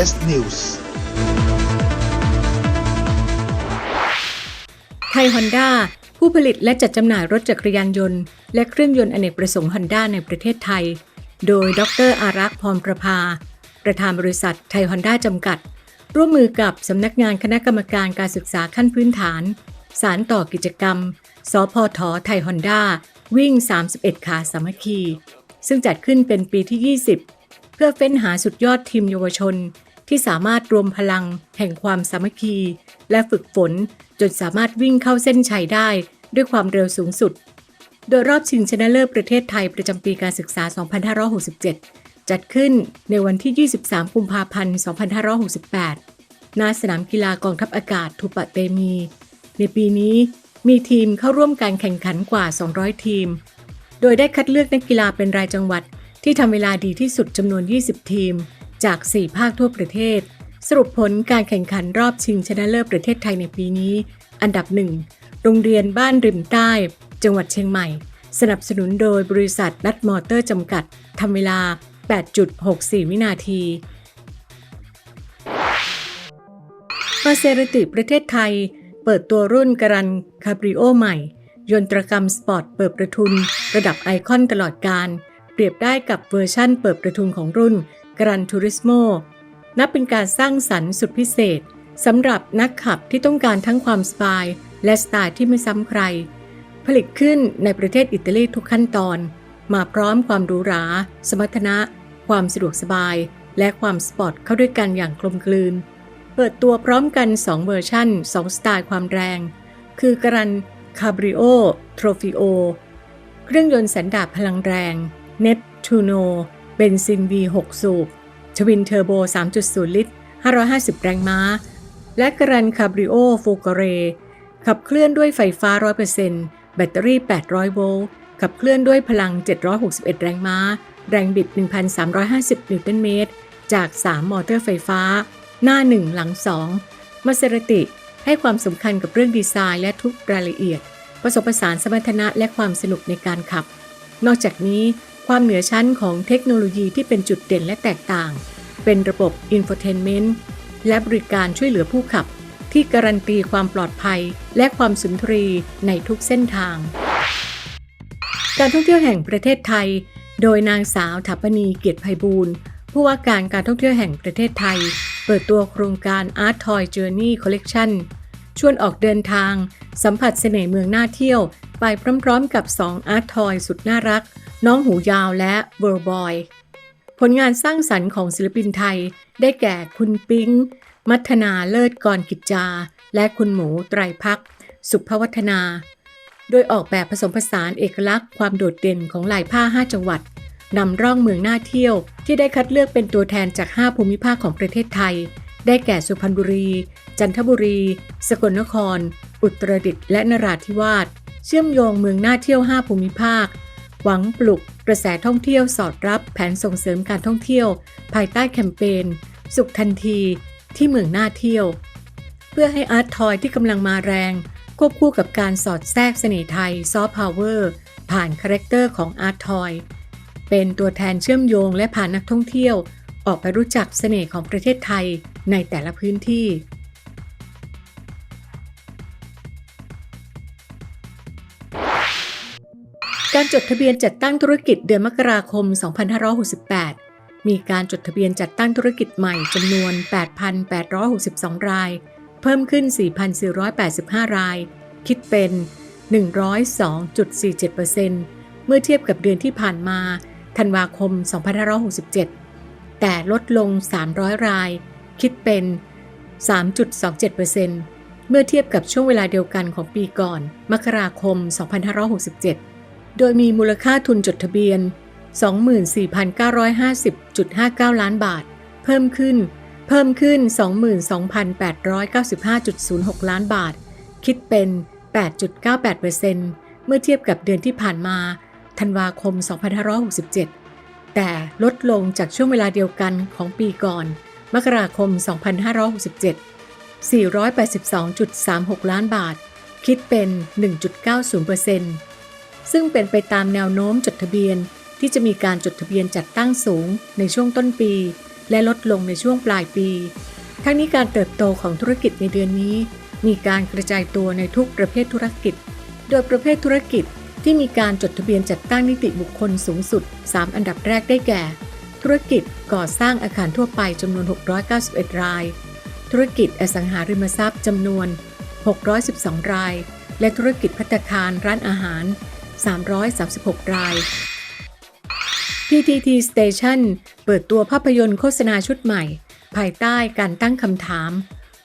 GPS News ไทยฮอนด้าผู้ผลิตและจัดจำหน่ายรถจักรยานยนต์ และเครื่องยนต์อเนกประสงค์ฮอนด้าในประเทศไทย โดย ดรอารักษ์พรประภา ประธานบริษัทไทยฮอนด้าจำกัด ร่วมมือกับสำนักงานคณะกรรมการการศึกษาขั้นพื้นฐาน สารต่อกิจกรรม สพทไทยฮอนด้าวิ่ง 31 ขาสามัคคี ซึ่งจัดขึ้นเป็นปีที่ 20 เพื่อเฟ้นหาสุดยอดทีมเยาวชน ที่สามารถรวมพลังแห่งความสามัคคี และฝึกฝนจนสามารถวิ่งเข้าเส้นชัยได้ด้วยความเร็วสูงสุด โดยรอบชิงชนะเลิศประเทศไทยประจำปีการศึกษา 2567 จัดขึ้นในวันที่ 23 กุมภาพันธ์ 2568 ณ สนามกีฬากองทัพอากาศทูปะเตมี ในปีนี้มีทีมเข้าร่วมการแข่งขันกว่า 200 ทีม โดยได้คัดเลือกนักกีฬาเป็นรายจังหวัดที่ทำเวลาดีที่สุดจำนวน 20 ทีม จาก 4 ภาคทั่วประเทศ สรุปผลการแข่งขันรอบชิงชนะเลิศประเทศไทยในปีนี้ อันดับหนึ่งโรงเรียนบ้านริมใต้ จังหวัดเชียงใหม่ สนับสนุนโดยบริษัทนัดมอเตอร์จำกัดทำเวลา 8.64 วินาทีมาเซรติประเทศไทย เปิดตัวรุ่นกรันคาบริโอใหม่ ยนตรกรรมสปอร์ตเปิดประทุน ระดับไอคอนตลอดการ เปรียบได้กับเวอร์ชั่นเปิดประทุนของรุ่น กรันทูริสโมนับเป็นการสร้างสรรค์สุดพิเศษสำหรับนักขับที่ต้องการทั้งความสบาย และสไตล์ที่ไม่ซ้ำใคร ผลิตขึ้นในประเทศอิตาลีทุกขั้นตอน มาพร้อมความหรูหรา สมรรถนะ ความสะดวกสบาย และความสปอร์ตเข้าด้วยกันอย่างกลมกลืน เปิดตัวพร้อมกัน 2 เวอร์ชั่น 2 สไตล์ความแรง คือกรันคาบริโอโทรฟิโอเครื่องยนต์สันดาปพลังแรงเน t ทูโน บนซิน V6 สูบทวินเทอร์โบ 3.0 ลิตร 550 แรงม้า และกรันคาบริโอโฟกเร ขับเคลื่อนด้วยไฟฟ้า 100%แบตเตอรี่ 800 โวลต์ ขับเคลื่อนด้วยพลัง 761 แรงม้า แรงบิด 1,350 นิวตันเมตร จาก 3 มอเตอร์ไฟฟ้า หน้า 1 หลัง 2 มาเซรติ ให้ความสำคัญกับเรื่องดีไซน์และทุกรายละเอียด ผสมผสานสมรรถนะและความสนุกในการขับ นอกจากนี้ ความเหนือชั้นของเทคโนโลยีที่เป็นจุดเด่นและแตกต่าง เป็นระบบ Infotainment และบริการช่วยเหลือผู้ขับ ที่การันตีความปลอดภัย และความสุนทรีในทุกเส้นทาง การท่องเที่ยวแห่งประเทศไทย โดยนางสาวถัปนีเกียรติไพบูลย์ผู้ว่าการการท่องเที่ยวแห่งประเทศไทย เปิดตัวโครงการ Art Toy Journey Collection ชวนออกเดินทาง สัมผัสเสน่ห์เมืองน่าเที่ยว ไปพร้อมๆกับ2 Art Toy สุดน่ารัก น้องหูยาวและ w o r l d Boy ผลงานสร้างสรรค์ของศิลปินไทย ได้แก่คุณปิ๊ง มัทนาเลิศกรกิจจา และคุณหมูไตรพัก สุภวัฒนา โดยออกแบบผสมผสานเอกลักษณ์ความโดดเด่นของลายผ้า 5 จังหวัดนำร่องเมืองน่าเที่ยว ที่ได้คัดเลือกเป็นตัวแทนจาก 5 ภูมิภาคของประเทศไทย ได้แก่สุพรรณบุรี จันทบุรี สกลนคร อุตรดิตถ์และนราธิวาส เชื่อมโยงเมืองน่าเที่ยว 5 ภูมิภาค หวังปลุกกระแสท่องเที่ยวสอดรับแผนส่งเสริมการท่องเที่ยว ภายใต้แคมเปญสุขทันทีที่เมืองน่าเที่ยว เพื่อให้อาร์ตทอยที่กำลังมาแรง ควบคู่กับการสอดแทรกเสน่ห์ไทยซอฟต์พาวเวอร์ผ่านคาแรคเตอร์ของอาร์ตทอยเป็นตัวแทนเชื่อมโยงและพานนักท่องเที่ยว ออกไปรู้จักเสน่ห์ของประเทศไทย ในแต่ละพื้นที่ การจดทะเบียนจัดตั้งธุรกิจเดือนมกราคม 2568 มีการจดทะเบียนจัดตั้งธุรกิจใหม่จำนวน 8,862 ราย เพิ่มขึ้น 4,485 ราย คิดเป็น 102.47%เมื่อเทียบกับเดือนที่ผ่านมา ธันวาคม 2567 แต่ลดลง 300 ราย คิดเป็น 3.27%เมื่อเทียบกับช่วงเวลาเดียวกันของปีก่อน มกราคม 2567 โดยมีมูลค่าทุนจดทะเบียน 24,950.59 ล้านบาท เพิ่มขึ้น เพิ่มขึ้น 22,895.06 ล้านบาท คิดเป็น 8.98%เมื่อเทียบกับเดือนที่ผ่านมาธันวาคม 2567 แต่ลดลงจากช่วงเวลาเดียวกันของปีก่อน มกราคม 2567 482.36 ล้านบาท คิดเป็น 1.90%ซึ่งเป็นไปตามแนวโน้มจดทะเบียนที่จะมีการจดทะเบียนจัดตั้งสูงในช่วงต้นปี และลดลงในช่วงปลายปี ทั้งนี้การเติบโตของธุรกิจในเดือนนี้ มีการกระจายตัวในทุกประเภทธุรกิจ โดยประเภทธุรกิจที่มีการจดทะเบียนจัดตั้งนิติบุคคลสูงสุด 3 อันดับแรกได้แก่ ธุรกิจก่อสร้างอาคารทั่วไปจำนวน 691 ราย ธุรกิจอสังหาริมทรัพย์จำนวน 612 ราย และธุรกิจพัตตาคารร้านอาหาร 336 ราย PTT Station เปิดตัวภาพยนตร์โฆษณาชุดใหม่ ภายใต้การตั้งคำถาม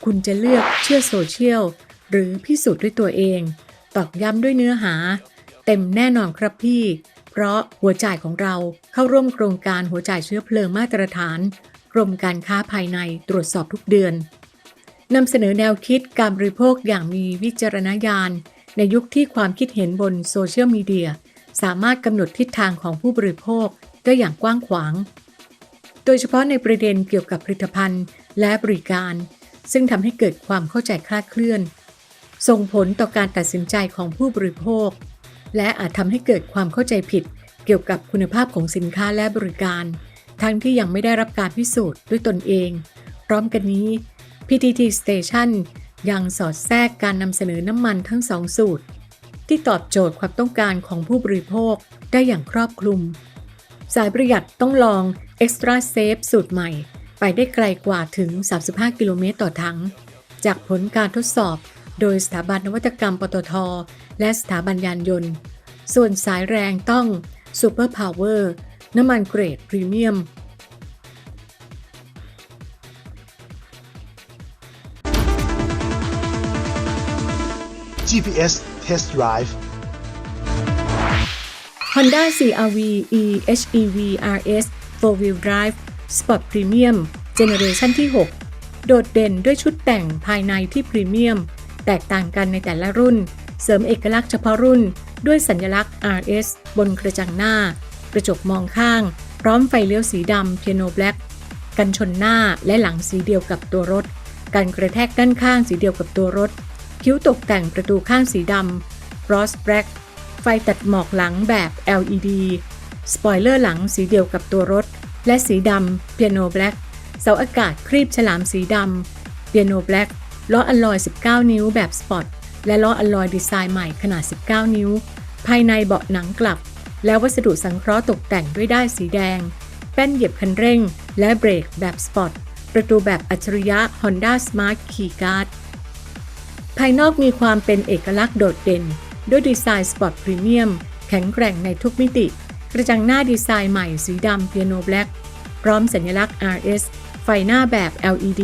คุณจะเลือกเชื่อโซเชียล หรือพิสูจน์ด้วยตัวเอง ตอกย้ำด้วยเนื้อหา เต็มแน่นอนครับพี่ เพราะหัวจ่ายของเราเข้าร่วมโครงการหัวจ่ายเชื้อเพลิงมาตรฐาน กรมการค้าภายในตรวจสอบทุกเดือนนำเสนอแนวคิดการบริโภคอย่างมีวิจารณญาณ ในยุคที่ความคิดเห็นบนโซเชียลมีเดียสามารถกำหนดทิศทางของผู้บริโภคได้อย่างกว้างขวาง โดยเฉพาะในประเด็นเกี่ยวกับผลิตภัณฑ์และบริการ ซึ่งทำให้เกิดความเข้าใจคลาดเคลื่อน ส่งผลต่อการตัดสินใจของผู้บริโภค และอาจทำให้เกิดความเข้าใจผิด เกี่ยวกับคุณภาพของสินค้าและบริการ ทั้งที่ยังไม่ได้รับการพิสูจน์ด้วยตนเอง พร้อมกันนี้ PTT Station ยังสอดแทรกการนำเสนอน้ำมันทั้งสองสูตร ที่ตอบโจทย์ความต้องการของผู้บริโภคได้อย่างครอบคลุม สายประหยัดต้องลอง Extra Safe สูตรใหม่ ไปได้ไกลกว่าถึง 35 กิโลเมตรต่อถัง จากผลการทดสอบ โดยสถาบันนวัตกรรมปตท และสถาบันยานยนต์ ส่วนสายแรงต้อง Super Power น้ำมันเกรดพรีเมียม GPS Test Drive Honda CRV e HEV RS 4-wheel drive Sport Premium Generation ที่ 6 โดดเด่นด้วยชุดแต่งภายในที่พรีเมียม แตกต่างกันในแต่ละรุ่น เสริมเอกลักษณ์เฉพาะรุ่น ด้วยสัญลักษณ์ RS บนกระจังหน้า กระจกมองข้าง พร้อมไฟเลี้ยวสีดำ Piano Black กันชนหน้าและหลังสีเดียวกับตัวรถการกระแทกด้านข้างสีเดียวกับตัวรถ คิ้วตกแต่งประตูข้างสีดำ Frost Black ไฟตัดหมอกหลังแบบ LED สปอยเลอร์หลังสีเดียวกับตัวรถ และสีดำ Piano Black เสาอากาศครีบฉลามสีดำ Piano Black ล้ออลลอย 19 นิ้วแบบสปอร์ตและล้ออลลอยดีไซน์ใหม่ขนาด 19 นิ้ว ภายในเบาะหนังกลับ และวัสดุสังเคราะห์ตกแต่งด้วยด้ายสีแดง แป้นเหยียบคันเร่ง และเบรกแบบสปอร์ตประตูแบบอัจฉริยะ Honda Smart Key Guard ภายนอกมีความเป็นเอกลักษณ์โดดเด่น ด้วยดีไซน์สปอร์ตพรีเมียมแข็งแกร่งในทุกมิติ กระจังหน้าดีไซน์ใหม่สีดำเปียโนแบล็กพร้อมสัญลักษณ์ RS ไฟหน้าแบบ LED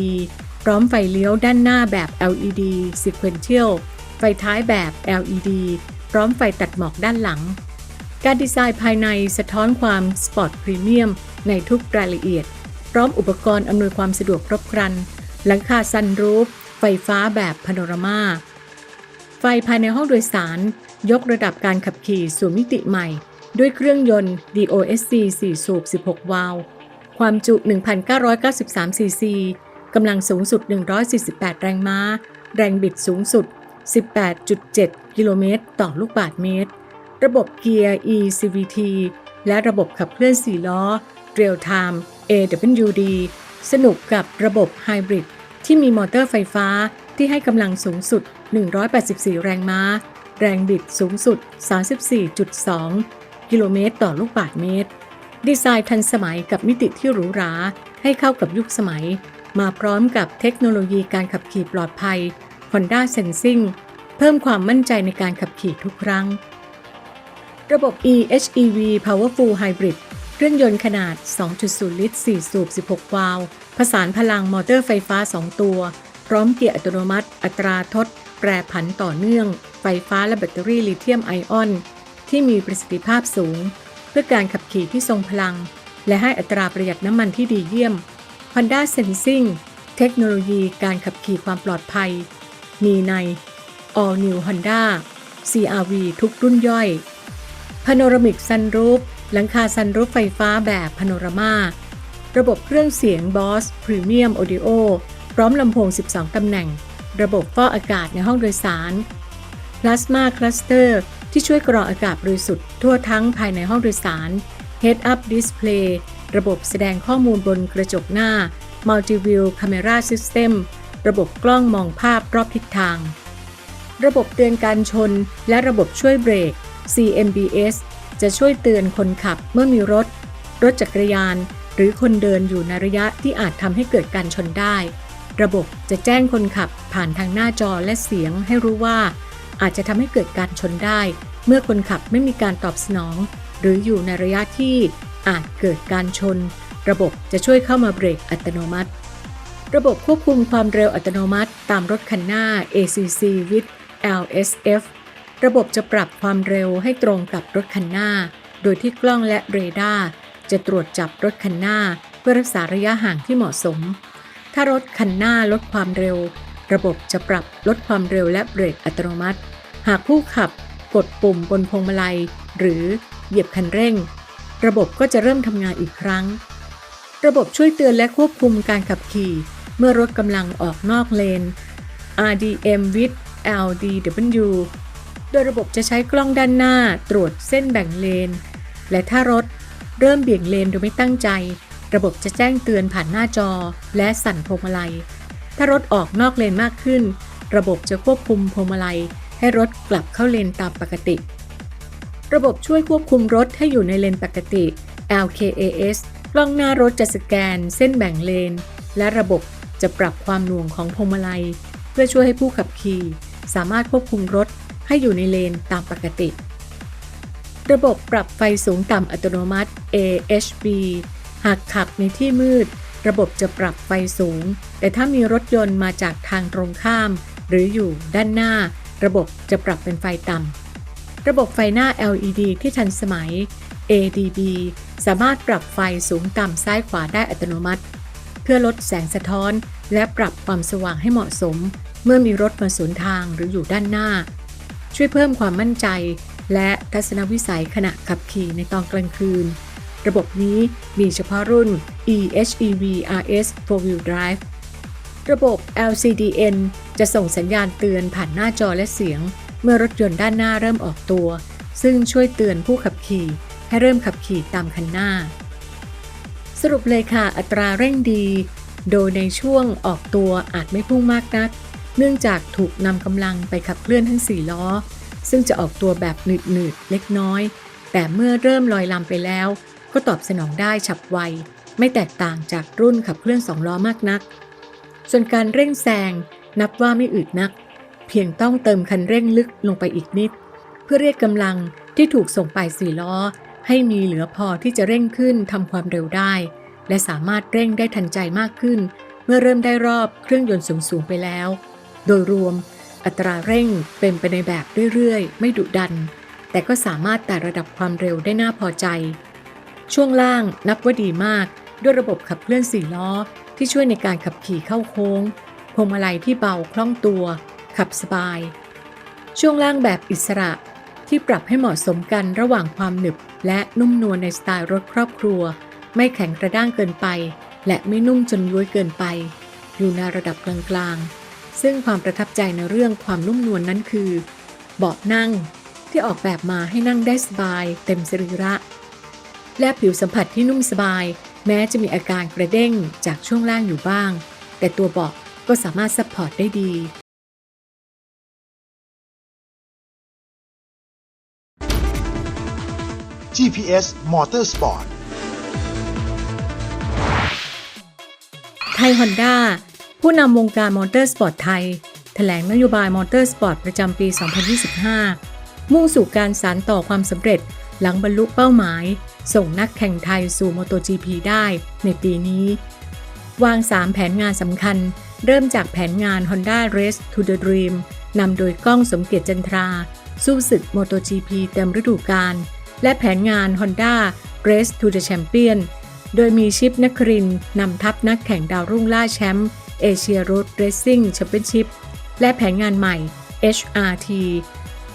พร้อมไฟเลี้ยวด้านหน้าแบบ LED Sequential ไฟท้ายแบบ LED พร้อมไฟตัดหมอกด้านหลัง การดีไซน์ภายในสะท้อนความสปอร์ตพรีเมียมในทุกรายละเอียด พร้อมอุปกรณ์อำนวยความสะดวกครบครัน หลังคาซันรูฟ ไฟฟ้าแบบพาโนรามา ไฟภายในห้องโดยสาร ยกระดับการขับขี่สู่มิติใหม่ ด้วยเครื่องยนต์ DOSC 4 สูบ 16 วาล์วความจุ 1,993 ซีซี กำลังสูงสุด 148 แรงม้า แรงบิดสูงสุด 18.7 กิโลเมตร ต่อลูกบาศก์เมตร ระบบเกียร์ eCVT และระบบขับเคลื่อน 4 ล้อ Real Time AWD สนุกกับระบบไฮบริดที่มีมอเตอร์ไฟฟ้าที่ให้กำลังสูงสุด 184 แรงม้า แรงบิดสูงสุด 34.2 กิโลเมตร ต่อลูกบาศก์เมตร ดีไซน์ทันสมัยกับมิติที่หรูหราให้เข้ากับยุคสมัย มาพร้อมกับเทคโนโลยีการขับขี่ปลอดภัย Honda Sensing เพิ่มความมั่นใจในการขับขี่ทุกครั้ง ระบบ eHEV Powerful Hybrid เครื่องยนต์ขนาด 2.0 ลิตร 4 สูบ 16 วาล์วผสานพลังมอเตอร์ไฟฟ้า 2 ตัว พร้อมเกียร์อัตโนมัติ อัตราทด แปรผันต่อเนื่อง ไฟฟ้าและแบตเตอรี่ลิเธียมไอออน ที่มีประสิทธิภาพสูง เพื่อการขับขี่ที่ทรงพลัง และให้อัตราประหยัดน้ำมันที่ดีเยี่ยม Honda Sensing เทคโนโลยีการขับขี่ความปลอดภัย มีใน All New Honda CRV ทุกรุ่นย่อย Panoramic Sunroof หลังคาซันรูฟไฟฟ้าแบบพาโนรามา ระบบเครื่องเสียง Boss Premium Audio พร้อมลำโพง 12 ตำแหน่ง ระบบฟอกอากาศในห้องโดยสาร Plasma Cluster ที่ช่วยกรองอากาศบริสุทธิ์ทั่วทั้งภายในห้องโดยสาร Head Up Display ระบบแสดงข้อมูลบนกระจกหน้า Multi View Camera System ระบบกล้องมองภาพรอบทิศทาง ระบบเตือนการชน และระบบช่วยเบรก CMBS จะช่วยเตือนคนขับเมื่อมีรถ รถจักรยาน หรือคนเดินอยู่ในระยะที่อาจทำให้เกิดการชนได้ ระบบจะแจ้งคนขับผ่านทางหน้าจอและเสียงให้รู้ว่า อาจจะทำให้เกิดการชนได้ เมื่อคนขับไม่มีการตอบสนอง หรืออยู่ในระยะที่ อาจเกิดการชน ระบบจะช่วยเข้ามาเบรกอัตโนมัติ ระบบควบคุมความเร็วอัตโนมัติตามรถคันหน้า ACC with LSF ระบบจะปรับความเร็วให้ตรงกับรถคันหน้า โดยที่กล้องและเรดาร์จะตรวจจับรถคันหน้า เพื่อรักษาระยะห่างที่เหมาะสม ถ้ารถคันหน้าลดความเร็ว ระบบจะปรับลดความเร็วและเบรกอัตโนมัติ หากผู้ขับกดปุ่มบนพวงมาลัย หรือเหยียบคันเร่ง ระบบก็จะเริ่มทำงานอีกครั้ง ระบบช่วยเตือนและควบคุมการขับขี่ เมื่อรถกำลังออกนอกเลน RDM with LDW โดยระบบจะใช้กล้องด้านหน้าตรวจเส้นแบ่งเลน และถ้ารถเริ่มเบี่ยงเลนโดยไม่ตั้งใจ ระบบจะแจ้งเตือนผ่านหน้าจอและสั่นพวงมาลัย ถ้ารถออกนอกเลนมากขึ้น ระบบจะควบคุมพวงมาลัย ให้รถกลับเข้าเลนตามปกติ ระบบช่วยควบคุมรถให้อยู่ในเลนปกติ LKAS กล้องหน้ารถจะสแกน เส้นแบ่งเลน และระบบจะปรับความหน่วงของพวงมาลัย เพื่อช่วยให้ผู้ขับขี่ สามารถควบคุมรถให้อยู่ในเลนตามปกติ ระบบปรับไฟสูงต่ำอัตโนมัติ AHB หากขับในที่มืด ระบบจะปรับไฟสูง แต่ถ้ามีรถยนต์มาจากทางตรงข้าม หรืออยู่ด้านหน้า ระบบจะปรับเป็นไฟต่ำ ระบบไฟหน้า LED ที่ทันสมัย ADB สามารถปรับไฟสูงต่ำซ้ายขวาได้อัตโนมัติ เพื่อลดแสงสะท้อน และปรับความสว่างให้เหมาะสม เมื่อมีรถมาสวนทางหรืออยู่ด้านหน้า ช่วยเพิ่มความมั่นใจ และทัศนวิสัยขณะขับขี่ในตอนกลางคืน ระบบนี้มีเฉพาะรุ่น eHEV RS 4-wheel drive ระบบ LCDN จะส่งสัญญาณเตือนผ่านหน้าจอและเสียง เมื่อรถยนต์ด้านหน้าเริ่มออกตัว ซึ่งช่วยเตือนผู้ขับขี่ให้เริ่มขับขี่ตามคันหน้า สรุปเลยค่ะอัตราเร่งดี โดยในช่วงออกตัวอาจไม่พุ่งมากนัก เนื่องจากถูกนำกำลังไปขับเคลื่อนทั้ง 4 ล้อ ซึ่งจะออกตัวแบบหนืดๆเล็กน้อย แต่เมื่อเริ่มลอยลำไปแล้ว ก็ตอบสนองได้ฉับไว ไม่แตกต่างจากรุ่นขับเคลื่อน2ล้อมากนัก ส่วนการเร่งแซงนับว่าไม่อึดนัก เพียงต้องเติมคันเร่งลึกลงไปอีกนิด เพื่อเรียกกำลังที่ถูกส่งไปสี่ล้อ ให้มีเหลือพอที่จะเร่งขึ้นทำความเร็วได้ และสามารถเร่งได้ทันใจมากขึ้น เมื่อเริ่มได้รอบเครื่องยนต์สูงๆไปแล้ว โดยรวมอัตราเร่งเป็นไปในแบบเรื่อยๆ ไม่ดุดัน แต่ก็สามารถแต่ระดับความเร็วได้น่าพอใจ ช่วงล่างนับว่าดีมาก ด้วยระบบขับเคลื่อนสี่ล้อ ที่ช่วยในการขับขี่เข้าโค้งพวงมาลัยที่เบาคล่องตัว ขับสบาย ช่วงล่างแบบอิสระที่ปรับให้เหมาะสมกันระหว่างความหนึบ และนุ่มนวลในสไตล์รถครอบครัว ไม่แข็งกระด้างเกินไป และไม่นุ่มจนย้วยเกินไป อยู่ในระดับกลางๆ ซึ่งความประทับใจในเรื่องความนุ่มนวลนนั้นคือ เบาะนั่งที่ออกแบบมาให้นั่งได้สบาย เต็มสรีระ และผิวสัมผัสที่นุ่มสบาย แม้จะมีอาการกระเด้งจากช่วงล่างอยู่บ้าง แต่ตัวเบาะก็สามารถซัพพอร์ตได้ดี GPS Motorsport ไทยฮอนด้าผู้นำวงการมอเตอร์สปอร์ตไทย แถลงนโยบายมอเตอร์สปอร์ตประจำปี 2025 มุ่งสู่การสานต่อความสำเร็จหลังบรรลุเป้าหมาย ส่งนักแข่งไทยสู่ MotoGP ได้ในปีนี้ วาง 3 แผนงานสำคัญ เริ่มจากแผนงาน Honda Race to the Dream นำโดยก้องสมเกียรติจันทรา สู้ศึก MotoGP เต็มฤดูกาล และแผนงาน Honda Race to the Champion โดยมีชิปนักครินนำทัพนักแข่งดาวรุ่งล่าแชมป์เอเชียร d เร c ซิ่งแชมเปี้ยนชิพและแผนงานใหม่ HRT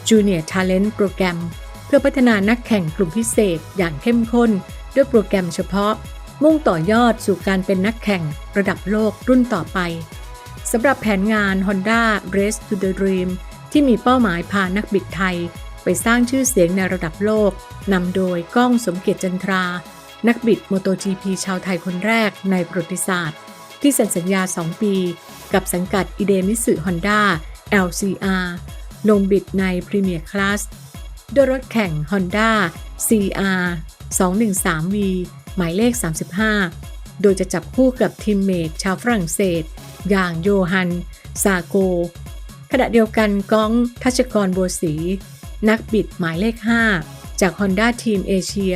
Junior Talent Program เพื่อพัฒนานักแข่งกลุ่มพิเศษอย่างเข้มข้น ด้วยโปรแกรมเฉพาะ มุ่งต่อยอดสู่การเป็นนักแข่งระดับโลกรุ่นต่อไปสำหรับแผนงาน Honda Race to the Dream ที่มีเป้าหมายพานักบิดไทย ไปสร้างชื่อเสียงในระดับโลกนำโดยก้องสมเกียรติจันทรา นักบิด MotoGP ชาวไทยคนแรกในประวัติศาสตร์ ที่เซ็นสัญญา 2 ปี กับสังกัดอิเดมิสึฮอนด้า LCR ลงบิดในพรีเมียร์คลาสด้วยรถแข่ง Honda CR 213V หมายเลข 35 โดยจะจับคู่กับทีมเมทชาวฝรั่งเศส อย่างโยฮัน ซาโก ขณะเดียวกันก้องทัชกรบัวศรี นักบิดหมายเลข 5 จาก Honda ทีมเอเชีย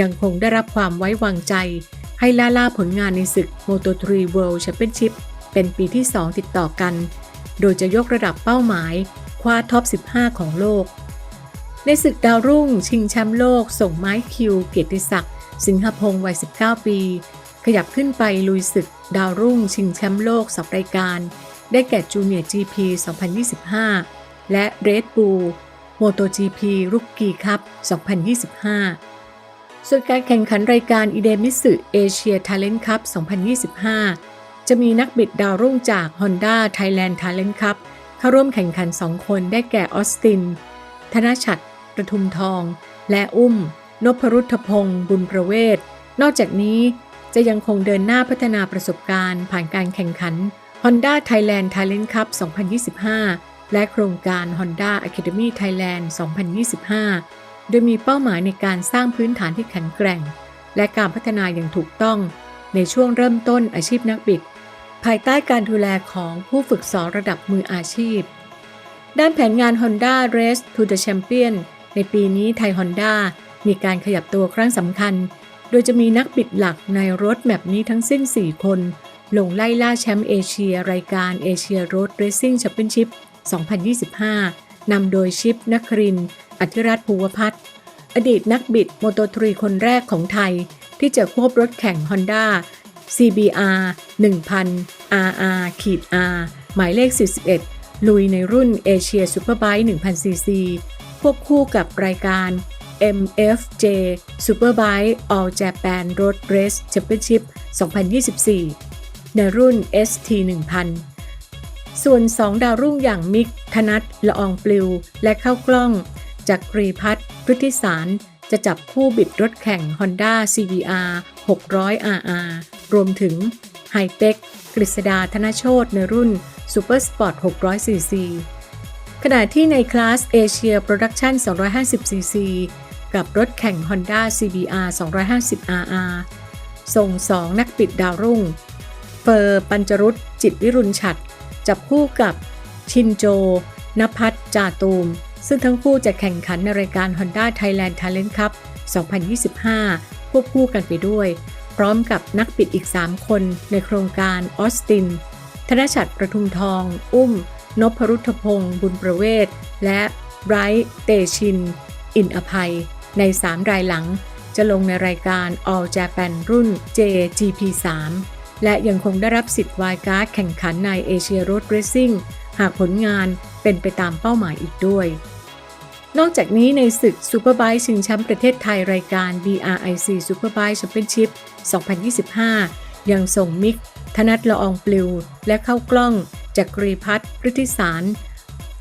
ยังคงได้รับความไว้วางใจ ให้ล่าล่าผลงานในศึก Moto3 World Championship เป็นปีที่ 2 ติดต่อกัน โดยจะยกระดับเป้าหมาย คว้าท็อป 15 ของโลก ในศึกดาวรุ่ง ชิงแชมป์โลก ส่งไม้คิว เกียรติศักดิ์สิงหพงศ์วัย 19 ปี ขยับขึ้นไปลุยศึกดาวรุ่ง ชิงแชมป์โลกสองรายการ ได้แก่จูเนียร์ GP 2025 และ Red Bull MotoGP รุกกี้คัพ2025 ส่วนการแข่งขันรายการอิเดมิสึเอเชีย Talent Cup 2025 จะมีนักบิดดาวรุ่งจาก Honda Thailand Talent Cup เข้าร่วมแข่งขัน 2 คนได้แก่ออสติน ธนชัดประทุมทอง และอุ้ม นพรุธพงศ์บุญประเวศ นอกจากนี้จะยังคงเดินหน้าพัฒนาประสบการณ์ผ่านการแข่งขัน Honda Thailand Talent Cup 2025 และโครงการ Honda Academy Thailand 2025 โดยมีเป้าหมายในการสร้างพื้นฐานที่แข็งแกร่ง และการพัฒนาอย่างถูกต้องในช่วงเริ่มต้นอาชีพนักบิด ภายใต้การดูแลของผู้ฝึกสอนระดับมืออาชีพ ด้านแผนงาน Honda Race to the Champion ในปีนี้ไทย Honda มีการขยับตัวครั้งสำคัญ โดยจะมีนักบิดหลักในรถแมปนี้ทั้งสิ้น 4 คน ลงไล่ล่าแชมป์เอเชียรายการเอเชีย Road Racing Championship 2025 นำโดยชิปนักริน อธิรัตภูวพัฒน์อดีตนักบิดโมโตทรีคนแรกของไทย ที่จะควบรถแข่ง Honda CBR 1000 RR ขีด R หมายเลข 41 ลุยในรุ่นเอเชียซูเปอร์ไบค์ 1000cc ควบคู่กับรายการ MFJ Superbike All Japan Road Race Championship 2024 ในรุ่น ST 1000 ส่วน2ดาวรุ่งอย่างมิก ธนัทละอองปลิว และเข้ากล้อง จากกรีพัฒน์พฤติสารจะจับคู่บิดรถแข่ง Honda CBR 600 RR รวมถึงไฮเ e คกฤษดาธนโชตในรุ่น Super Sport 600cc ขณะที่ในคลาสเอเชีย Production 250cc กับรถแข่ง Honda CBR 250 RR ส่ง 2 นักบิดดาวรุ่ง เฟอร์ปัญจรุตจิตวิรุณฉัด จับคู่กับชินโจนภัทรจาตูม ซึ่งทั้งคู่จะแข่งขันในรายการ Honda Thailand Talent Cup 2025 ควบคู่กันไปด้วย พร้อมกับนักบิดอีก 3 คนในโครงการออสติน ธนชัดประทุมทอง อุ้ม นพรุทธพงศ์บุญประเวศ และไบรท์เตชิน อินอภัย ใน 3 รายหลัง จะลงในรายการ All Japan รุ่น JGP3 และยังคงได้รับสิทธิ์วายการ์ดแข่งขันในเอเชีย Road Racing หากผลงานเป็นไปตามเป้าหมายอีกด้วย นอกจากนี้ในศึก Superbike ชิงแชมป์ประเทศไทยรายการ BRIC Superbike Championship 2025 ยังส่งมิก ธนัทละอองปลิว และเข้ากล้องจากกรีพัฒน์พฤติสาร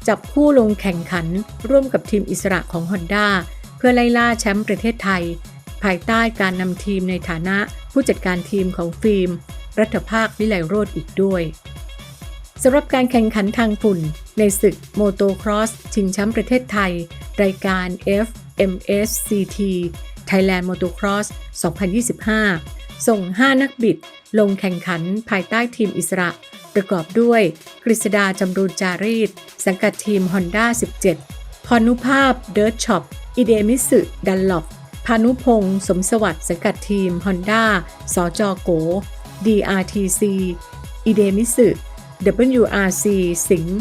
จับคู่ลงแข่งขันร่วมกับทีมอิสระของ Honda เพื่อไล่ล่าแชมป์ประเทศไทย ภายใต้การนำทีมในฐานะผู้จัดการทีมของฟิล์ม รัฐภาควิไลโรดอีกด้วยสำหรับการแข่งขันทางฝุ่น ในศึกโมโตครอสชิงแชมป์ประเทศไทย รายการ FMSCT Thailand Motocross 2025 ส่ง 5 นักบิด ลงแข่งขันภายใต้ทีมอิสระ ประกอบด้วย กฤษดาจำรูนจารีต สังกัดทีม Honda 17 พรนุภาพเดิร์ h ช็อปอิเดมิสึดันลอพานุพงศ์สมสวัสดิ์สังกัดทีม Honda สจโก DRTC อิเดมิสึ WRC สิงห์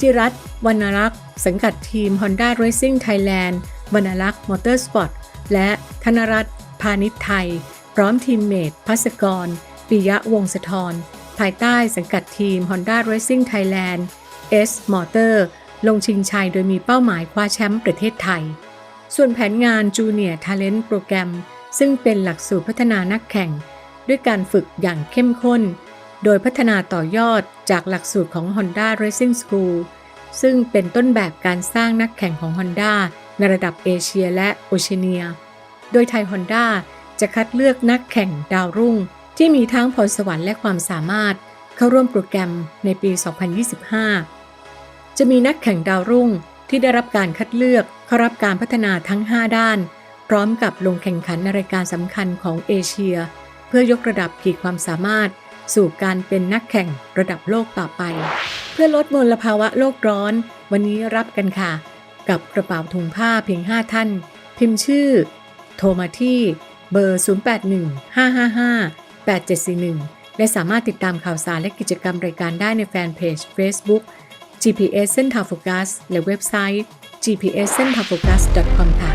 จิรัตวรรณรักษ์ สังกัดทีม Honda Racing Thailand วรรณรักษ์มอเตอร์สปอร์ตและธนรัตน์พาณิชย์ไทย พร้อมทีมเมทพัสกร ปิยะวงศธร ภายใต้สังกัดทีม Honda Racing Thailand S Motor ลงชิงชัยโดยมีเป้าหมายคว้าแชมป์ประเทศไทย ส่วนแผนงาน Junior Talent Program ซึ่งเป็นหลักสูตรพัฒนานักแข่ง ด้วยการฝึกอย่างเข้มข้น โดยพัฒนาต่อยอดจากหลักสูตรของ Honda Racing School ซึ่งเป็นต้นแบบการสร้างนักแข่งของ Honda ในระดับเอเชียและโอเชียเนีย โดยไทย Honda จะคัดเลือกนักแข่งดาวรุ่ง ที่มีทั้งพรสวรรค์และความสามารถเข้าร่วมโปรแกรมในปี 2025 จะมีนักแข่งดาวรุ่งที่ได้รับการคัดเลือกเข้ารับการพัฒนาทั้ง 5 ด้าน พร้อมกับลงแข่งขันในรายการสำคัญของเอเชีย เพื่อยกระดับขีดความสามารถ สู่การเป็นนักแข่งระดับโลกต่อไป เพื่อลดมลภาวะโลกร้อน วันนี้รับกันค่ะ กับกระเป๋าถุงผ้าเพียง 5 ท่าน พิมพ์ชื่อ โทรมาที่ เบอร์ 0815558741 และสามารถติดตามข่าวสารและกิจกรรมรายการได้ในแฟนเพจ Facebook GPS เส้นทางโฟกัสและเว็บไซต์ gps เส้นทางโฟกัส .com ค่ะ